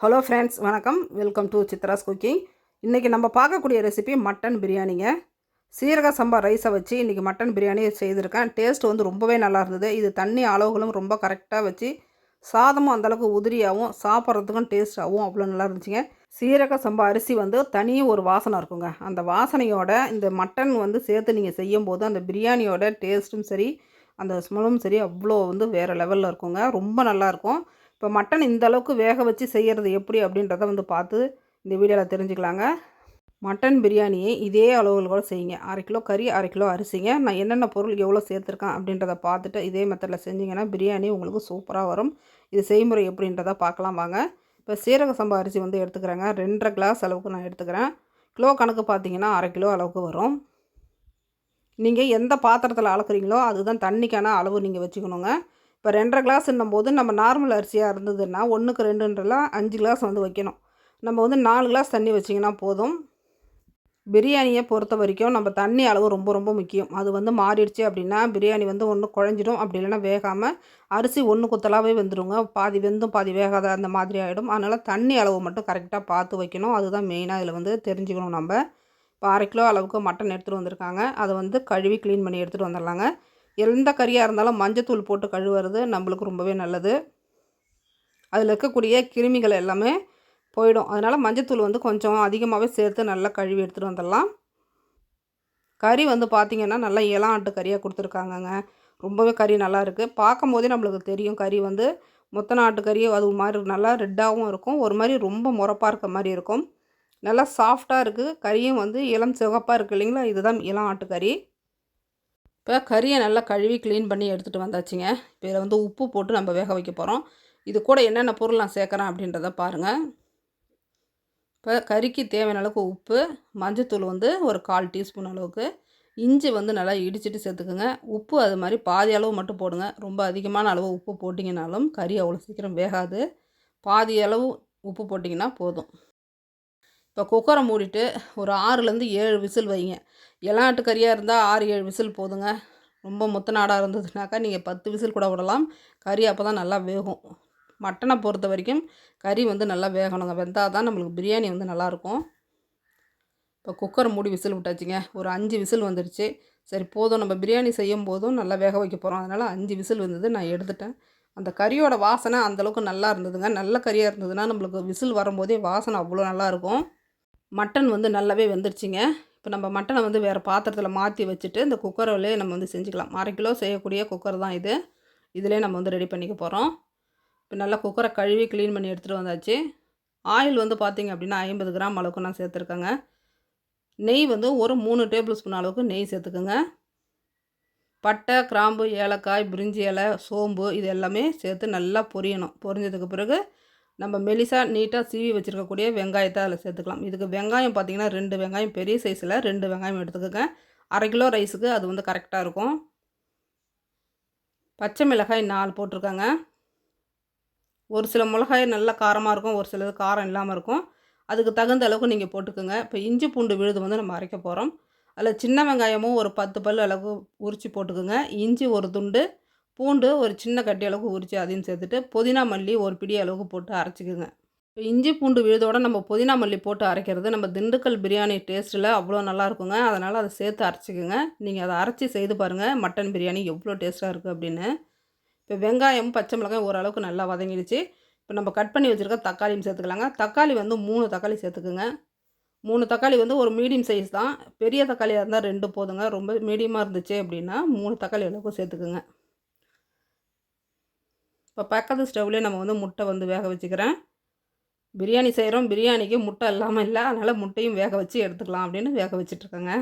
Hello friends வணக்கம். Welcome to Chitra's cooking இன்றைக்கி நம்ம பார்க்கக்கூடிய ரெசிபி மட்டன் பிரியாணிங்க. சீரக சம்பா ரைஸை வச்சு இன்றைக்கி மட்டன் பிரியாணி செய்திருக்கேன். டேஸ்ட் வந்து ரொம்பவே நல்லா இருந்தது. இது தண்ணி அளவுகளும் ரொம்ப கரெக்டாக வச்சு சாதமும் அந்தளவுக்கு உதிரியாகவும் சாப்பிட்றதுக்கும் டேஸ்ட்டாகவும் அவ்வளோ நல்லா இருந்துச்சுங்க. சீரக சம்பா அரிசி வந்து தனி ஒரு வாசனை இருக்குங்க. அந்த வாசனையோட இந்த மட்டன் வந்து சேர்த்து நீங்கள் செய்யும்போது அந்த பிரியாணியோட டேஸ்ட்டும் சரி அந்த ஸ்மெல்லும் சரி அவ்வளோ வந்து வேறு லெவலில் இருக்குங்க. ரொம்ப நல்லாயிருக்கும் இப்போ மட்டன் இந்த அளவுக்கு வேக வச்சு செய்கிறது எப்படி அப்படின்றத வந்து பார்த்து இந்த வீடியோவில் தெரிஞ்சுக்கலாங்க. மட்டன் பிரியாணியை இதே அளவுகள் கூட செய்யுங்க. அரை கிலோ கறி அரை கிலோ அரிசிங்க. நான் என்னென்ன பொருள் எவ்வளோ சேர்த்துருக்கேன் அப்படின்றத பார்த்துட்டு இதே மெத்தடில் செஞ்சிங்கன்னா பிரியாணி உங்களுக்கு சூப்பராக வரும். இது செய்முறை எப்படின்றத பார்க்கலாம் வாங்க. இப்போ சீரக சம்பா அரிசி வந்து எடுத்துக்கிறேங்க. ரெண்டரை கிளாஸ் அளவுக்கு நான் எடுத்துக்கிறேன். கிலோ கணக்கு பார்த்தீங்கன்னா அரை கிலோ அளவுக்கு வரும். நீங்கள் எந்த பாத்திரத்தில் அளக்குறீங்களோ அதுதான் தண்ணிக்கான அளவு நீங்கள் வச்சுக்கணுங்க. இப்போ ரெண்டரை கிளாஸ்ன்னும் போது நம்ம நார்மல் அரிசியாக இருந்ததுன்னா ஒன்றுக்கு ரெண்டுன்றலாம் அஞ்சு கிளாஸ் வந்து வைக்கணும். நம்ம வந்து நாலு கிளாஸ் தண்ணி வச்சிங்கன்னா போதும். பிரியாணியை பொறுத்த வரைக்கும் நம்ம தண்ணி அளவு ரொம்ப ரொம்ப முக்கியம். அது வந்து மாறிடுச்சு அப்படின்னா பிரியாணி வந்து ஒன்று குழஞ்சிடும். அப்படி இல்லைன்னா வேகாமல் அரிசி ஒன்று குத்தலாகவே வெந்துடுங்க பாதி வெந்தும் பாதி வேகாத அந்த மாதிரி ஆகிடும் அதனால் தண்ணி அளவு மட்டும் கரெக்டாக பார்த்து வைக்கணும். அதுதான் மெயினாக இதில் வந்து தெரிஞ்சுக்கணும் நம்ம. இப்போ அரை கிலோ அளவுக்கு மட்டன் எடுத்துகிட்டு வந்திருக்காங்க. அதை வந்து கழுவி க்ளீன் பண்ணி எடுத்துகிட்டு வந்துடலாங்க. எந்த கறியாக இருந்தாலும் மஞ்சத்தூள் போட்டு கழுவுறது நம்மளுக்கு ரொம்பவே நல்லது. அதில் இருக்கக்கூடிய கிருமிகள் எல்லாமே போயிடும். அதனால் மஞ்சத்தூள் வந்து கொஞ்சம் அதிகமாகவே சேர்த்து நல்லா கழுவி எடுத்துகிட்டு வந்துடலாம். கறி வந்து பார்த்திங்கன்னா நல்லா இளம் ஆட்டு கறியாக கொடுத்துருக்காங்கங்க. ரொம்பவே கறி நல்லா இருக்குது பார்க்கும் போதே நம்மளுக்கு தெரியும் கறி வந்து மொத்த நாட்டு கறி அது மாதிரி நல்லா ரெட்டாகவும் இருக்கும். ஒரு மாதிரி ரொம்ப முறப்பாக இருக்க மாதிரி இருக்கும். நல்லா சாஃப்டாக இருக்குது கறியும் வந்து இளம் சிவப்பாக இருக்குது இல்லைங்களா? இதுதான் இளம் ஆட்டுக்கறி இப்போ கறியை நல்லா கழுவி க்ளீன் பண்ணி எடுத்துகிட்டு வந்தாச்சுங்க. இப்போ இதில் வந்து உப்பு போட்டு நம்ம வேக வைக்க போகிறோம் இது கூட என்னென்ன பொருள் நான் சேர்க்குறேன் அப்படின்றத பாருங்கள் இப்போ கறிக்கு தேவையான அளவுக்கு உப்பு மஞ்சத்தூள் வந்து ஒரு கால் டீஸ்பூன் அளவுக்கு. இஞ்சி வந்து நல்லா இடிச்சிட்டு சேர்த்துக்குங்க. உப்பு அது மாதிரி பாதி அளவு மட்டும் போடுங்க. ரொம்ப அதிகமான அளவு உப்பு போட்டிங்கனாலும் கறி அவ்வளோ சீக்கிரம் வேகாது. பாதி அளவு உப்பு போட்டிங்கன்னா போதும். இப்போ குக்கரை மூடிட்டு ஒரு ஆறுலேருந்து ஏழு விசில் வைங்க. இளநாட்டு கறியாக இருந்தால் ஆறு ஏழு விசில் போதுங்க. ரொம்ப முத்த நாடாக இருந்ததுனாக்கா நீங்கள் பத்து விசில் கூட விடலாம். கறி அப்போ தான் நல்லா வேகும். மட்டனை பொறுத்த வரைக்கும் கறி வந்து நல்லா வேகணுங்க. வெந்தால் தான் நம்மளுக்கு பிரியாணி வந்து நல்லாயிருக்கும். இப்போ குக்கரை மூடி விசில் விட்டாச்சுங்க. ஒரு அஞ்சு விசில் வந்துடுச்சு சரி போதும். நம்ம பிரியாணி செய்யும் போதும் நல்லா வேக வைக்க போகிறோம். அதனால் அஞ்சு விசில் வந்தது நான் எடுத்துட்டேன். அந்த கறியோட வாசனை அந்தளவுக்கு நல்லா இருந்ததுங்க. நல்ல கறியாக இருந்ததுன்னா நம்மளுக்கு விசில் வரும்போதே வாசனை அவ்வளோ நல்லாயிருக்கும். மட்டன் வந்து நல்லாவே வெந்துருச்சுங்க. இப்போ நம்ம மட்டனை வந்து வேறு பாத்திரத்தில் மாற்றி வச்சுட்டு இந்த குக்கரிலே நம்ம வந்து செஞ்சுக்கலாம். அரை கிலோ செய்யக்கூடிய குக்கர் தான் இது. இதிலே நம்ம வந்து ரெடி பண்ணிக்க போகிறோம் இப்போ நல்லா குக்கரை கழுவி க்ளீன் பண்ணி எடுத்துகிட்டு வந்தாச்சு. ஆயில் வந்து பார்த்திங்க அப்படின்னா ஐம்பது கிராம் அளவுக்கு நான் சேர்த்துருக்கேங்க. நெய் வந்து ஒரு மூணு டேபிள் ஸ்பூன் அளவுக்கு நெய் சேர்த்துக்கோங்க. பட்டை கிராம்பு ஏலக்காய் பிரிஞ்சி இலை சோம்பு இது எல்லாமே சேர்த்து நல்லா பொரியணும். பொரிஞ்சதுக்கு பிறகு நம்ம மெலிசாக நீட்டாக சீவி வச்சுருக்கக்கூடிய வெங்காயத்தை அதில் சேர்த்துக்கலாம். இதுக்கு வெங்காயம் பார்த்திங்கன்னா ரெண்டு வெங்காயம் பெரிய சைஸில் ரெண்டு வெங்காயம் எடுத்துக்கோங்க. அரை கிலோ ரைஸுக்கு அது வந்து கரெக்டாக இருக்கும். பச்சை மிளகாய் நாலு போட்டிருக்காங்க. ஒரு சில மிளகாய் நல்லா காரமாக இருக்கும் ஒரு சிலது காரம் இல்லாமல் இருக்கும். அதுக்கு தகுந்த அளவுக்கு நீங்கள் போட்டுக்கோங்க. இப்போ இஞ்சி பூண்டு விழுது வந்து நம்ம அரைக்க போகிறோம் அதில் சின்ன வெங்காயமும் ஒரு பத்து பல் அளவுக்கு உரித்து போட்டுக்கோங்க. இஞ்சி ஒரு துண்டு பூண்டு ஒரு சின்ன கட்டி அளவுக்கு உரித்து அதையும் சேர்த்துட்டு புதினா மல்லி ஒரு பிடி அளவுக்கு போட்டு அரைச்சிக்குங்க. இப்போ இஞ்சி பூண்டு விழுதோட நம்ம புதினா மல்லி போட்டு அரைக்கிறது நம்ம திண்டுக்கல் பிரியாணி டேஸ்ட்டில் அவ்வளோ நல்லா இருக்குங்க. அதனால் அதை சேர்த்து அரைச்சிக்கோங்க. நீங்கள் அதை அரைச்சி செய்து பாருங்கள் மட்டன் பிரியாணி எவ்வளோ டேஸ்ட்டாக இருக்குது அப்படின்னு. இப்போ வெங்காயம் பச்சை மிளகாய் ஓரளவுக்கு நல்லா வதங்கிடுச்சு. இப்போ நம்ம கட் பண்ணி வச்சுருக்க தக்காளியும் சேர்த்துக்கலாங்க. தக்காளி வந்து மூணு தக்காளி சேர்த்துக்குங்க. மூணு தக்காளி வந்து ஒரு மீடியம் சைஸ் தான். பெரிய தக்காளியாக இருந்தால் ரெண்டு போதுங்க. ரொம்ப மீடியமாக இருந்துச்சு அப்படின்னா மூணு தக்காளி அளவுக்கு சேர்த்துக்குங்க. இப்போ பக்கத்து ஸ்டவ்லேயே நம்ம வந்து முட்டை வந்து வேக வச்சுக்கிறேன். பிரியாணி செய்கிறோம் பிரியாணிக்கு முட்டை இல்லாமல் இல்லை. அதனால் முட்டையும் வேக வச்சு எடுத்துக்கலாம் அப்படின்னு வேக வச்சிட்ருக்கேங்க.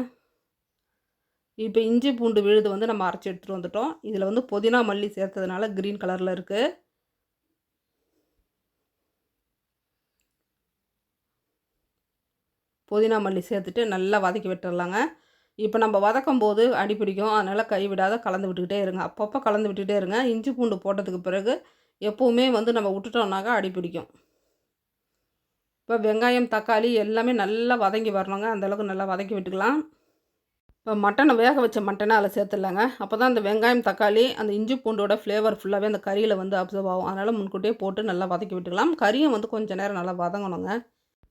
இப்போ இஞ்சி பூண்டு விழுது வந்து நம்ம அரைச்சி எடுத்துகிட்டு வந்துட்டோம். இதில் வந்து புதினா மல்லி சேர்த்ததுனால க்ரீன் கலரில் இருக்குது புதினா மல்லி சேர்த்துட்டு நல்லா வதக்கி விட்டுடலாங்க இப்போ நம்ம வதக்கும் போது அடி பிடிக்கும். அதனால் கைவிடாத கலந்து விட்டுக்கிட்டே இருங்க. அப்பப்போ கலந்து விட்டுக்கிட்டே இருங்க. இஞ்சி பூண்டு போட்டதுக்கு பிறகு எப்போவுமே வந்து நம்ம விட்டுட்டோம்னாக்கா அடி பிடிக்கும். இப்போ வெங்காயம் தக்காளி எல்லாமே நல்லா வதங்கி வரணுங்க. அந்தளவுக்கு நல்லா வதக்கி விட்டுக்கலாம். இப்போ மட்டனை வேக வச்ச மட்டனை அதில் சேர்த்துடலாங்க. அப்போ தான் அந்த வெங்காயம் தக்காளி அந்த இஞ்சி பூண்டோட ஃப்ளேவர் ஃபுல்லாகவே அந்த கறியில் வந்து அப்சர்வ் ஆகும். அதனால் முன்கூட்டியே போட்டு நல்லா வதக்கி விட்டுக்கலாம். கறியும் வந்து கொஞ்சம் நேரம் நல்லா வதங்கணுங்க.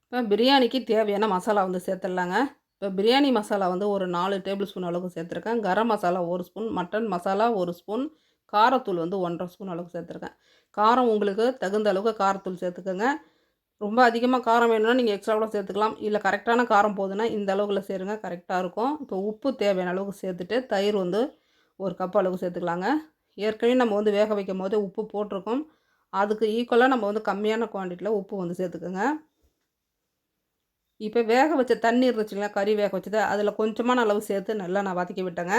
இப்போ பிரியாணிக்கு தேவையான மசாலா வந்து சேர்த்துடலாங்க. இப்போ பிரியாணி மசாலா வந்து ஒரு நாலு டேபிள் ஸ்பூன் அளவுக்கு சேர்த்துருக்கேன். கரம் மசாலா ஒரு ஸ்பூன் மட்டன் மசாலா ஒரு ஸ்பூன் காரத்தூள் வந்து ஒன்றரை ஸ்பூன் அளவுக்கு சேர்த்துருக்கேன். காரம் உங்களுக்கு தகுந்த அளவுக்கு காரத்தூள் சேர்த்துக்கோங்க. ரொம்ப அதிகமாக காரம் வேணும்னா நீங்கள் எக்ஸ்ட்ரா கூட சேர்த்துக்கலாம். இல்லை கரெக்டான காரம் போதுன்னா இந்த அளவுக்குள்ள சேருங்க கரெக்டாக இருக்கும். இப்போ உப்பு தேவையான அளவுக்கு சேர்த்துட்டு தயிர் வந்து ஒரு கப் அளவுக்கு சேர்த்துக்கலாங்க. ஏற்கனவே நம்ம வந்து வேக வைக்கும் போது உப்பு போட்டிருக்கோம். அதுக்கு ஈக்குவலாக நம்ம வந்து கம்மியான குவான்டிட்டியில் உப்பு வந்து சேர்த்துக்கோங்க. இப்போ வேக வச்ச தண்ணி இருந்துச்சுங்களா கறி வேக வச்சது அதில் கொஞ்சமான அளவு சேர்த்து நல்லா நான் வதக்கி விட்டேங்க.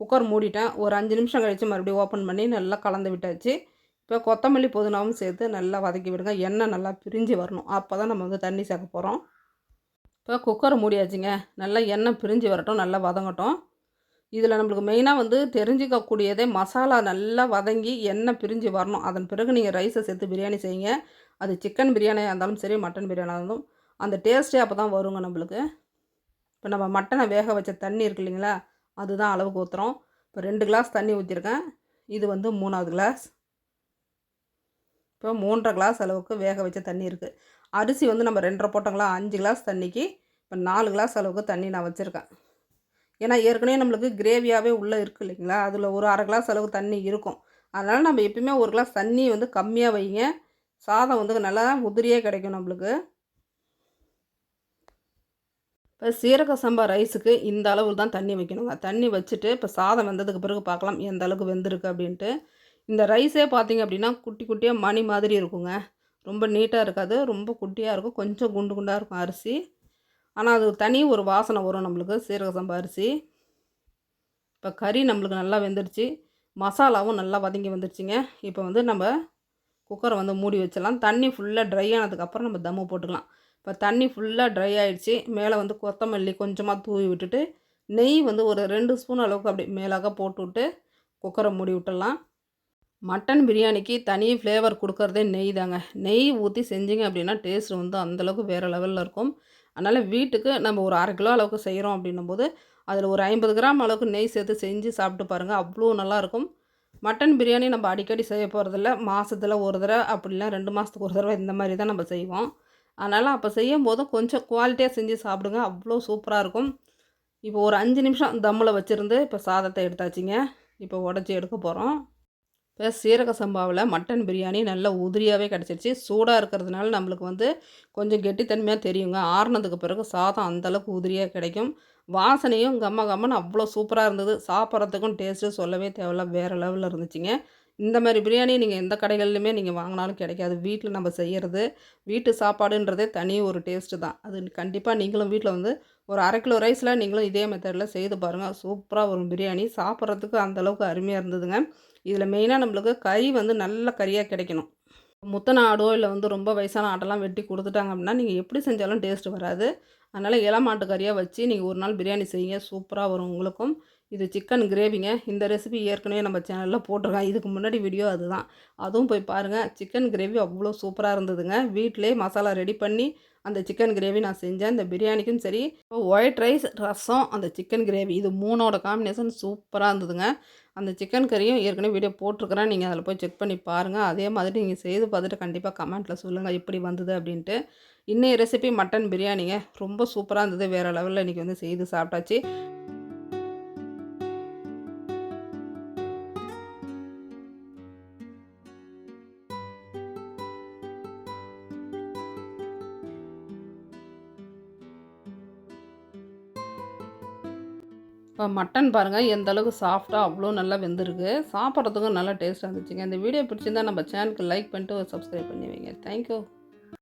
குக்கர் மூடிட்டேன். ஒரு அஞ்சு நிமிஷம் கழித்து மறுபடியும் ஓப்பன் பண்ணி நல்லா கலந்து விட்டாச்சு. இப்போ கொத்தமல்லி புதினாவும் சேர்த்து நல்லா வதக்கி விடுங்க. எண்ணெய் நல்லா பிரிஞ்சு வரணும். அப்போ தான் நம்ம வந்து தண்ணி சேர்க்க போகிறோம் இப்போ குக்கர் மூடியாச்சுங்க. நல்லா எண்ணெய் பிரிஞ்சு வரட்டும். நல்லா வதங்கட்டும். இதில் நம்மளுக்கு மெயினாக வந்து தெரிஞ்சிக்கக்கூடியதே மசாலா நல்லா வதங்கி எண்ணெய் பிரிஞ்சு வரணும். அதன் பிறகு நீங்கள் ரைஸை சேர்த்து பிரியாணி செய்யுங்க. அது சிக்கன் பிரியாணியாக இருந்தாலும் சரி மட்டன் பிரியாணியாக இருந்தாலும் அந்த டேஸ்ட்டே அப்போ தான் வருங்க நம்மளுக்கு. இப்போ நம்ம மட்டனை வேக வச்ச தண்ணி இருக்கு இல்லைங்களா அதுதான் அளவுக்கு ஊற்றுறோம் இப்போ ரெண்டு கிளாஸ் தண்ணி ஊற்றிருக்கேன் இது வந்து மூணாவது கிளாஸ் இப்போ மூன்றரை கிளாஸ் அளவுக்கு வேக வச்ச தண்ணி இருக்குது அரிசி வந்து நம்ம ரெண்டரை போட்டோங்களா அஞ்சு கிளாஸ் தண்ணிக்கு இப்போ நாலு கிளாஸ் அளவுக்கு தண்ணி நான் வச்சுருக்கேன். ஏன்னா ஏற்கனவே நம்மளுக்கு கிரேவியாகவே உள்ளே இருக்குது இல்லைங்களா அதில் ஒரு அரை கிளாஸ் அளவுக்கு தண்ணி இருக்கும். அதனால் நம்ம எப்பயுமே ஒரு கிளாஸ் தண்ணி வந்து கம்மியாக வைங்க. சாதம் வந்து நல்லா உதிரியே கிடைக்கும் நம்மளுக்கு. இப்போ சீரக சம்பா ரைஸுக்கு இந்த அளவு தான் தண்ணி வைக்கணுங்க. தண்ணி வச்சுட்டு இப்போ சாதம் வெந்ததுக்கு பிறகு பார்க்கலாம் எந்த அளவுக்கு வெந்திருக்கு அப்படின்ட்டு. இந்த ரைஸே பார்த்திங்க அப்படின்னா குட்டி குட்டியாக மணி மாதிரி இருக்குங்க. ரொம்ப நீட்டாக இருக்காது ரொம்ப குட்டியாக இருக்கும் கொஞ்சம் குண்டு குண்டாக இருக்கும் அரிசி. ஆனால் அது தனி ஒரு வாசனை வரும் நம்மளுக்கு சீரக சம்பா அரிசி. இப்போ கறி நம்மளுக்கு நல்லா வெந்துருச்சு. மசாலாவும் நல்லா வதங்கி வந்துருச்சுங்க. இப்போ வந்து நம்ம குக்கரை வந்து மூடி வச்சிடலாம். தண்ணி ஃபுல்லாக ட்ரை ஆனதுக்கப்புறம் நம்ம தம்மு போட்டுக்கலாம். இப்போ தண்ணி ஃபுல்லாக ட்ரை ஆகிடுச்சி மேலே வந்து கொத்தமல்லி கொஞ்சமாக தூவி விட்டுட்டு நெய் வந்து ஒரு ரெண்டு ஸ்பூன் அளவுக்கு அப்படி மேலாக போட்டு விட்டு குக்கரை மூடி விட்டுடலாம். மட்டன் பிரியாணிக்கு தனி ஃப்ளேவர் கொடுக்குறதே நெய் தாங்க. நெய் ஊற்றி செஞ்சிங்க அப்படின்னா டேஸ்ட் வந்து அந்தளவுக்கு வேறு லெவலில் இருக்கும். அதனால் வீட்டுக்கு நம்ம ஒரு அரை கிலோ அளவுக்கு செய்கிறோம் அப்படின்னும் போது அதில் ஒரு ஐம்பது கிராம் அளவுக்கு நெய் சேர்த்து செஞ்சு சாப்பிட்டு பாருங்கள் அவ்வளோ நல்லாயிருக்கும் மட்டன் பிரியாணி நம்ம அடிக்கடி செய்ய போகிறதில்ல மாதத்தில் ஒரு தடவை அப்படிலாம் ரெண்டு மாதத்துக்கு ஒரு தடவை இந்த மாதிரி தான் நம்ம செய்வோம். அதனால் அப்போ செய்யும் போதும் கொஞ்சம் குவாலிட்டியாக செஞ்சு சாப்பிடுங்க. அவ்வளோ சூப்பராக இருக்கும். இப்போ ஒரு அஞ்சு நிமிஷம் தம்மில் வச்சுருந்து இப்போ சாதத்தை எடுத்தாச்சுங்க. இப்போ உடச்சி எடுக்க போகிறோம் இப்போ சீரக சம்பாவில் மட்டன் பிரியாணி நல்ல உதிரியாகவே கிடச்சிருச்சு. சூடாக இருக்கிறதுனால நம்மளுக்கு வந்து கொஞ்சம் கெட்டித்தன்மையாக தெரியுங்க. ஆறுனதுக்கு பிறகு சாதம் அந்தளவுக்கு உதிரியாக கிடைக்கும். வாசனையும் கம்ம கம்மன்னு அவ்வளோ சூப்பராக இருந்தது. சாப்பிட்றதுக்கும் டேஸ்ட்டு சொல்லவே தேவையில்ல. வேறு லெவலில் இருந்துச்சுங்க. இந்த மாதிரி பிரியாணி நீங்கள் எந்த கடைகள்லையுமே நீங்கள் வாங்கினாலும் கிடைக்காது. வீட்டில் நம்ம செய்கிறது வீட்டு சாப்பாடுன்றதே தனி ஒரு டேஸ்ட்டு தான். அது கண்டிப்பாக நீங்களும் வீட்டில் வந்து ஒரு அரை கிலோ ரைஸில் நீங்களும் இதே மெத்தடில் செய்து பாருங்கள் சூப்பராக வரும் பிரியாணி. சாப்பிட்றதுக்கு அந்தளவுக்கு அருமையாக இருந்ததுங்க. இதில் மெயினாக நம்மளுக்கு கறி வந்து நல்ல கறியாக கிடைக்கணும். முத்தன ஆடோ இல்லை வந்து ரொம்ப வயசான ஆட்டெல்லாம் வெட்டி கொடுத்துட்டாங்க அப்படின்னா நீங்கள் எப்படி செஞ்சாலும் டேஸ்ட் வராது. அதனால் இளமாட்டு கறியாக வச்சு நீங்கள் ஒரு நாள் பிரியாணி செய்யுங்க. சூப்பராக வரும் உங்களுக்கும். இது சிக்கன் கிரேவிங்க இந்த ரெசிபி ஏற்கனவே நம்ம சேனலில் போட்டிருக்கேன் இதுக்கு முன்னாடி வீடியோ அதுதான். அதுவும் போய் பாருங்கள் சிக்கன் கிரேவி அவ்வளோ சூப்பராக இருந்ததுங்க. வீட்டிலே மசாலா ரெடி பண்ணி அந்த சிக்கன் கிரேவி நான் செஞ்சேன். இந்த பிரியாணிக்கும் சரி. ஒயிட் ரைஸ் ரசம் அந்த சிக்கன் கிரேவி இது மூணோட காம்பினேஷன் சூப்பராக இருந்ததுங்க. அந்த சிக்கன் கறியும் ஏற்கனவே வீடியோ போட்டிருக்கிறேன். நீங்கள் அதில் போய் செக் பண்ணி பாருங்கள் அதே மாதிரி நீங்கள் செய்து பார்த்துட்டு கண்டிப்பாக கமெண்ட்டில் சொல்லுங்கள் எப்படி வந்தது அப்படின்ட்டு. இன்னைய ரெசிபி மட்டன் பிரியாணிங்க. ரொம்ப சூப்பராக இருந்தது. வேறு லெவலில் இன்றைக்கி வந்து செய்து சாப்பிட்டாச்சு. இப்போ மட்டன் பாருங்கள் எந்த அளவுக்கு சாஃப்டாக அவ்வளோ நல்லா வெந்திருக்கு. சாப்பிட்றதுக்கும் நல்லா டேஸ்ட்டாக இருந்துச்சுங்க. இந்த வீடியோ பிடிச்சிருந்தா நம்ம சேனலுக்கு லைக் பண்ணிட்டு சப்ஸ்கிரைப் பண்ணி வைங்க. தேங்க்யூ